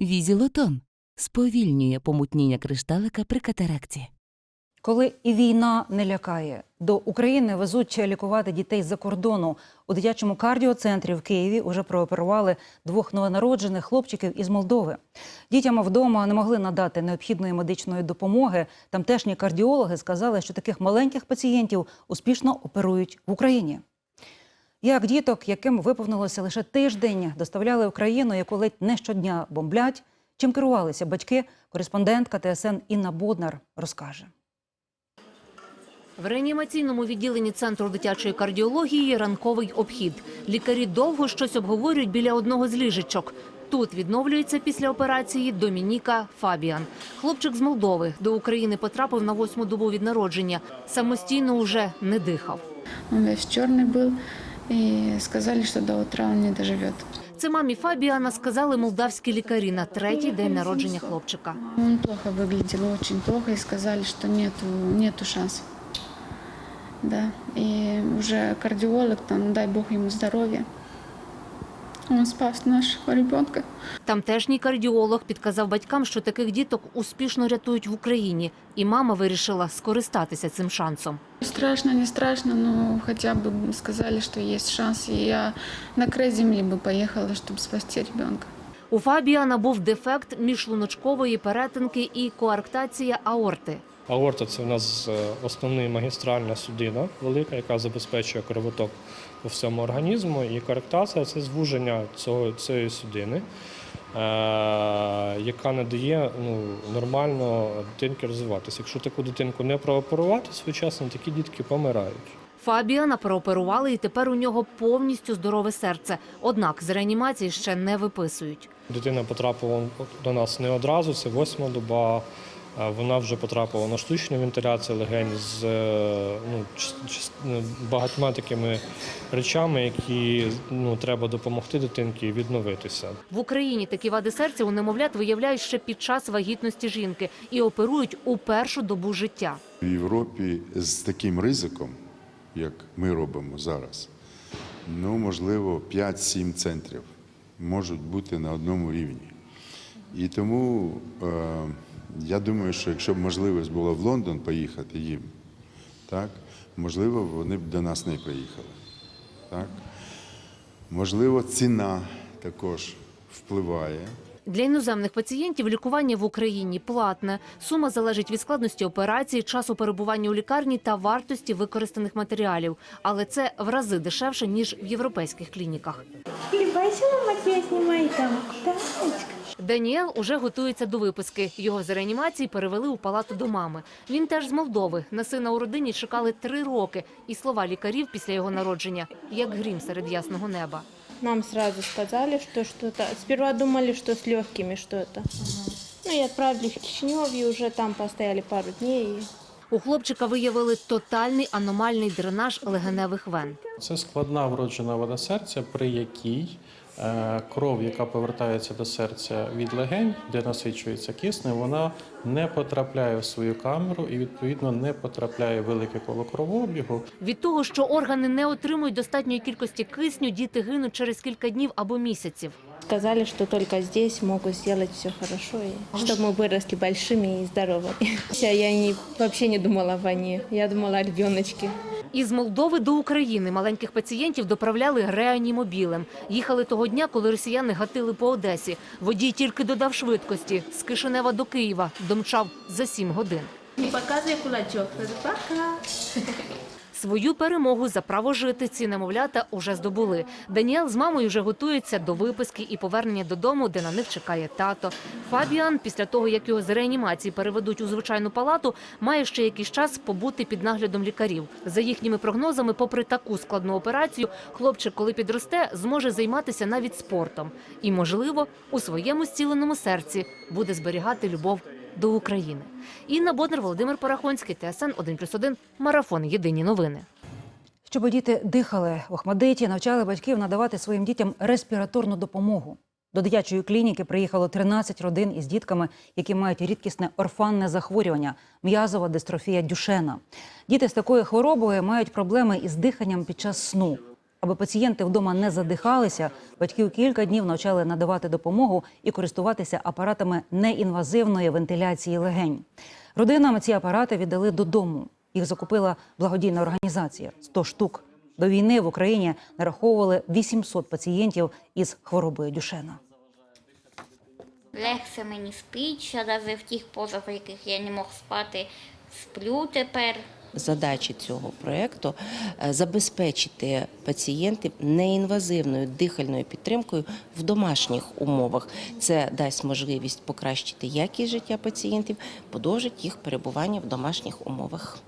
Візілотон сповільнює помутніння кришталика при катаракті. Коли і війна не лякає, до України везуть лікувати дітей з-за кордону. У дитячому кардіоцентрі в Києві уже прооперували двох новонароджених хлопчиків із Молдови. Дітям вдома не могли надати необхідної медичної допомоги. Тамтешні кардіологи сказали, що таких маленьких пацієнтів успішно оперують в Україні. Як діток, яким виповнилося лише тиждень, доставляли в країну, яку ледь не щодня бомблять, чим керувалися батьки, кореспондентка ТСН Інна Боднар розкаже. В реанімаційному відділенні центру дитячої кардіології ранковий обхід. Лікарі довго щось обговорюють біля одного з ліжечок. Тут відновлюється після операції Домініка Фабіан. Хлопчик з Молдови до України потрапив на восьму добу від народження. Самостійно уже не дихав. Он весь черный был, и сказали, что до утра он не доживет. Це мамі Фабіана сказали молдавські лікарі на третій день народження хлопчика. Він плохо выглядел, дуже плохо, і сказали, що нету, нету шансов. Да, І вже кардіолог, там, дай бог йому здоровья, он спас нашего ребенка. Тамтешній кардіолог підказав батькам, що таких діток успішно рятують в Україні, і мама вирішила скористатися цим шансом. Страшно, не страшно, но хотя бы сказали, что есть шанс, и я на край земли бы поехала, чтобы спасти ребенка. У Фабіана був дефект міжшлуночкової перетинки і коарктація аорти. Аорта це у нас е, основна магістральна судина велика, яка забезпечує кровоток по всьому організму. І коректація це звуження цього, цієї судини, е, яка не дає ну, нормально дитинки розвиватися. Якщо таку дитинку не прооперувати своєчасно, такі дітки помирають. Фабіана прооперували, і тепер у нього повністю здорове серце. Однак з реанімації ще не виписують. Дитина потрапила до нас не одразу, це восьма доба. А Вона вже потрапила на штучну вентиляцію легень з е, ну, багатьма такими речами, які ну, треба допомогти дитинці відновитися. В Україні такі вади серця у немовлят виявляють ще під час вагітності жінки і оперують у першу добу життя. В Європі з таким ризиком, як ми робимо зараз, ну, можливо, 5-7 центрів можуть бути на одному рівні. І тому е, я думаю, що якщо б можливість була в Лондон поїхати їм, так, можливо, вони б до нас не приїхали. Так? Можливо, ціна також впливає. Для іноземних пацієнтів лікування в Україні платне. Сума залежить від складності операції, часу перебування у лікарні та вартості використаних матеріалів. Але це в рази дешевше ніж в європейських клініках. Улыбайся, мама тебя снимает там. Даніел уже готується до виписки. Його з реанімації перевели у палату до мами. Він теж з Молдови. На сина у родині чекали три роки. І слова лікарів після його народження як грім серед ясного неба. Нам сразу сказали, что что-то... Сперва думали, что с легкими что-то. Ну и отправили в Кишинев, и уже там постояли пару дней. и У хлопчика виявили тотальний аномальний дренаж легеневих вен. Це складна вроджена вада серця, при якій е, кров, яка повертається до серця від легень, де насичується киснем, вона не потрапляє в свою камеру і відповідно не потрапляє в велике коло кровообігу. Від того, що органи не отримують достатньої кількості кисню, діти гинуть через кілька днів або місяців Сказали, что только здесь могут сделать все хорошо, и чтобы мы выросли большими и здоровыми. Я не, вообще не думала о войне, я думала о ребеночке. Із Молдови до України маленьких пацієнтів доправляли реанімобілем. Їхали того дня, коли росіяни гатили по Одесі. Водій тільки додав швидкості. З Кишинева до Києва домчав за сім годин. Не показывай кулачок, пока. Свою перемогу за право жити ці немовлята уже здобули. Даніел з мамою вже готується до виписки і повернення додому, де на них чекає тато. Фабіан, після того як його з реанімації переведуть у звичайну палату, має ще якийсь час побути під наглядом лікарів. За їхніми прогнозами, попри таку складну операцію, хлопчик, коли підросте, зможе займатися навіть спортом і, можливо, у своєму зціленому серці буде зберігати любов до України. Інна Боднар, Володимир Парахонський, ТСН 1+,1, Марафон. Єдині новини. Щоб діти дихали в Охмадиті, навчали батьків надавати своїм дітям респіраторну допомогу. До дитячої клініки приїхало 13 родин із дітками, які мають рідкісне орфанне захворювання м'язова дистрофія Дюшена. Діти з такою хворобою мають проблеми із диханням під час сну. Аби пацієнти вдома не задихалися, батьків кілька днів навчали надавати допомогу і користуватися апаратами неінвазивної вентиляції легень. Родинам ці апарати віддали додому. Їх закупила благодійна організація 100 штук. До війни в Україні нараховували 800 пацієнтів із хворобою Дюшена. Легше мені спить, навіть в тих позах, в яких я не мог спати, сплю тепер. Задачі цього проєкту е, забезпечити пацієнтів неінвазивною дихальною підтримкою в домашніх умовах. Це дасть можливість покращити якість життя пацієнтів, подовжить їх перебування в домашніх умовах.